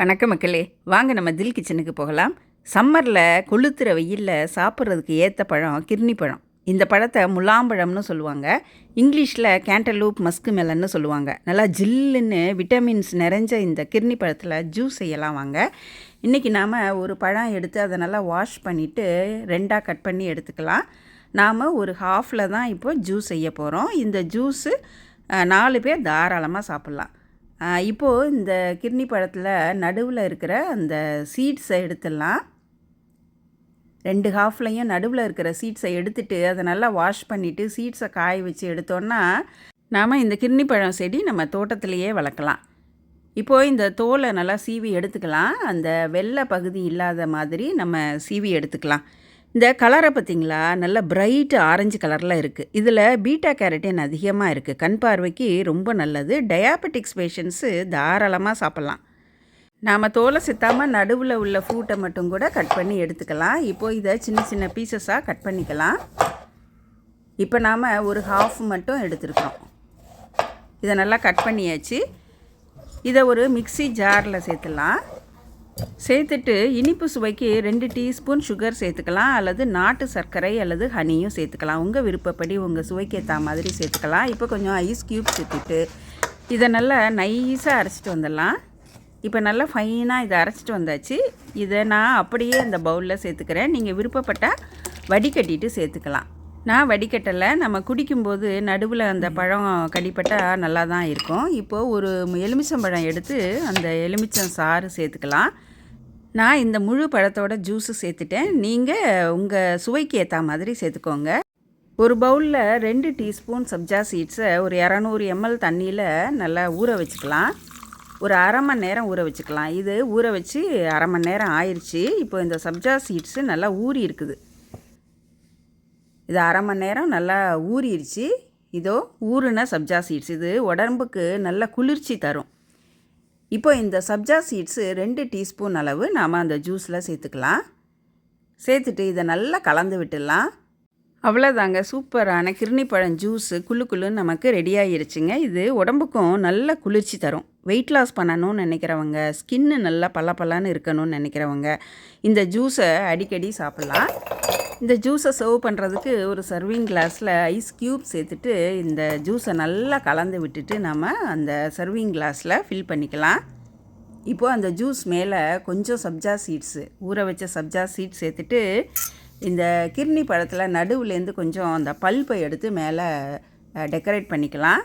வணக்கம் மக்களே வாங்க நம்ம தில் கிச்சனுக்கு போகலாம். சம்மரில் கொளுத்துற வெயிலில் சாப்பிட்றதுக்கு ஏற்ற பழம் கிர்னி பழம். இந்த பழத்தை முலாம்பழம்னு சொல்லுவாங்க. இங்கிலீஷில் கேண்டலூப் மஸ்கு மெலன்னு சொல்லுவாங்க. நல்லா ஜில்லுன்னு விட்டமின்ஸ் நிறைஞ்ச இந்த கிர்னி பழத்தில் ஜூஸ் செய்யலாம் வாங்க. இன்றைக்கி நாம் ஒரு பழம் எடுத்து அதை நல்லா வாஷ் பண்ணிவிட்டு ரெண்டாக கட் பண்ணி எடுத்துக்கலாம். நாம் ஒரு ஹாஃபில் தான் இப்போ ஜூஸ் செய்ய போகிறோம் இந்த ஜூஸு நாலு பேர் தாராளமாக சாப்பிட்லாம். இப்போது இந்த கிர்னி பழத்தில் நடுவில் இருக்கிற அந்த சீட்ஸை எடுத்துடலாம். ரெண்டு ஹாஃப்லையும் நடுவில் இருக்கிற சீட்ஸை எடுத்துட்டு அதை நல்லா வாஷ் பண்ணிவிட்டு சீட்ஸை காய வச்சு எடுத்தோன்னா நாம் இந்த கிர்னி பழம் செடி நம்ம தோட்டத்திலேயே வளர்க்கலாம். இப்போது இந்த தோலை நல்லா சீவி எடுத்துக்கலாம். அந்த வெள்ளை பகுதி இல்லாத மாதிரி நம்ம சீவி எடுத்துக்கலாம். இந்த கலரை பார்த்திங்களா? நல்ல பிரைட் ஆரஞ்சு கலரில் இருக்குது இதில் பீட்டா கேரட்டின் அதிகமாக இருக்குது கண் பார்வைக்கு ரொம்ப நல்லது. டயாபெட்டிக்ஸ் பேஷண்ட்ஸு தாராளமாக சாப்பிட்லாம். நாம் தோலை சித்தாமல் நடுவில் உள்ள ஃப்ரூட்டை மட்டும் கூட கட் பண்ணி எடுத்துக்கலாம். இப்போது இதை சின்ன சின்ன பீசஸாக கட் பண்ணிக்கலாம். இப்போ நாம் ஒரு ஹாஃப் மட்டும் எடுத்துருக்கோம் இதை நல்லா கட் பண்ணியாச்சு. இதை ஒரு மிக்ஸி ஜாரில் சேர்த்துலாம். சேர்த்துட்டு இனிப்பு சுவைக்கு ரெண்டு டீஸ்பூன் சுகர் சேர்த்துக்கலாம் அல்லது நாட்டு சர்க்கரை அல்லது ஹனியும் சேர்த்துக்கலாம். உங்கள் விருப்பப்படி உங்கள் சுவைக்கு ஏற்ற மாதிரி சேர்த்துக்கலாம். இப்போ கொஞ்சம் ஐஸ் க்யூப் சேர்த்துட்டு இதை நல்லா நைஸாக அரைச்சிட்டு வந்துடலாம். இப்போ நல்லா ஃபைனாக இதை அரைச்சிட்டு வந்தாச்சு. இதை நான் அப்படியே அந்த பவுலில் சேர்த்துக்கிறேன். நீங்கள் விருப்பப்பட்டால் வடிகட்டிட்டு சேர்த்துக்கலாம். நான் வடிகட்டலை. நம்ம குடிக்கும்போது நடுவில் அந்த பழம் கடிப்பட்டால் நல்லா தான் இருக்கும். இப்போது ஒரு எலுமிச்சம்பழம் எடுத்து அந்த எலுமிச்சம் சாறு சேர்த்துக்கலாம். நான் இந்த முழு பழத்தோட ஜூஸு சேர்த்துட்டேன். நீங்கள் உங்கள் சுவைக்கு ஏற்ற மாதிரி சேர்த்துக்கோங்க. ஒரு பவுலில் ரெண்டு டீஸ்பூன் சப்ஜா சீட்ஸை ஒரு இரநூறு எம்எல் தண்ணியில் நல்லா ஊற வச்சுக்கலாம். ஒரு அரை மணி நேரம் ஊற வச்சுக்கலாம். இது ஊற வச்சு அரை மணி நேரம் ஆயிடுச்சு இப்போ இந்த சப்ஜா சீட்ஸு நல்லா ஊறி இருக்குது. இது அரை மணி நேரம் நல்லா ஊறிடுச்சு இதோ ஊறுன சப்ஜா சீட்ஸ் இது உடம்புக்கு நல்ல குளிர்ச்சி தரும். இப்போ இந்த சப்ஜா சீட்ஸு ரெண்டு டீஸ்பூன் அளவு நாம் அந்த ஜூஸில் சேர்த்துக்கலாம். சேர்த்துட்டு இதை நல்லா கலந்து விட்டுடலாம். அவ்வளோதாங்க சூப்பரான கிருணிப்பழம் ஜூஸு குழு குழுன்னு நமக்கு ரெடி ஆகிருச்சுங்க இது உடம்புக்கும் நல்ல குளிர்ச்சி தரும். வெயிட் லாஸ் பண்ணணும்னு நினைக்கிறவங்க ஸ்கின்னு நல்லா பளபளன்னு இருக்கணும்னு நினைக்கிறவங்க இந்த ஜூஸை அடிக்கடி சாப்பிட்லாம். இந்த ஜூஸை சர்வ் பண்ணுறதுக்கு ஒரு சர்விங் கிளாஸில் ஐஸ் க்யூப் சேர்த்துட்டு இந்த ஜூஸை நல்லா கலந்து விட்டுட்டு நம்ம அந்த சர்விங் கிளாஸில் ஃபில் பண்ணிக்கலாம். இப்போது அந்த ஜூஸ் மேலே கொஞ்சம் சப்ஜா சீட்ஸு ஊற வச்ச சப்ஜா சீட்ஸ் சேர்த்துட்டு இந்த கிர்னி பழத்தில் நடுவுலேருந்து கொஞ்சம் அந்த பல்ப்பை எடுத்து மேலே டெக்கரேட் பண்ணிக்கலாம்.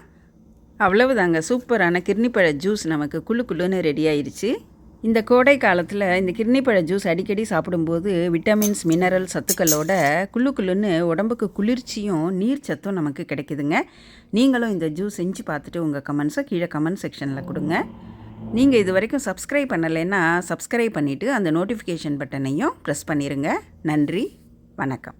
அவ்வளவுதாங்க. சூப்பரான கிர்னிப்பழ ஜூஸ் நமக்கு குளு குளுன்னு ரெடி ஆயிடுச்சு இந்த கோடை காலத்தில் இந்த கிர்னிப்பழ ஜூஸ் அடிக்கடி சாப்பிடும்போது விட்டமின்ஸ் மினரல் சத்துக்களோட குள்ளு குள்ளுன்னு உடம்புக்கு குளிர்ச்சியும் நீர் சத்தும் நமக்கு கிடைக்குதுங்க. நீங்களும் இந்த ஜூஸ் செஞ்சு பார்த்துட்டு உங்கள் கமெண்ட்ஸை கீழே கமெண்ட் செக்ஷனில் கொடுங்க. நீங்கள் இது வரைக்கும் சப்ஸ்கிரைப் பண்ணலைன்னா சப்ஸ்கிரைப் பண்ணிவிட்டு அந்த நோட்டிஃபிகேஷன் பட்டனையும் ப்ரெஸ் பண்ணிடுங்க நன்றி வணக்கம்.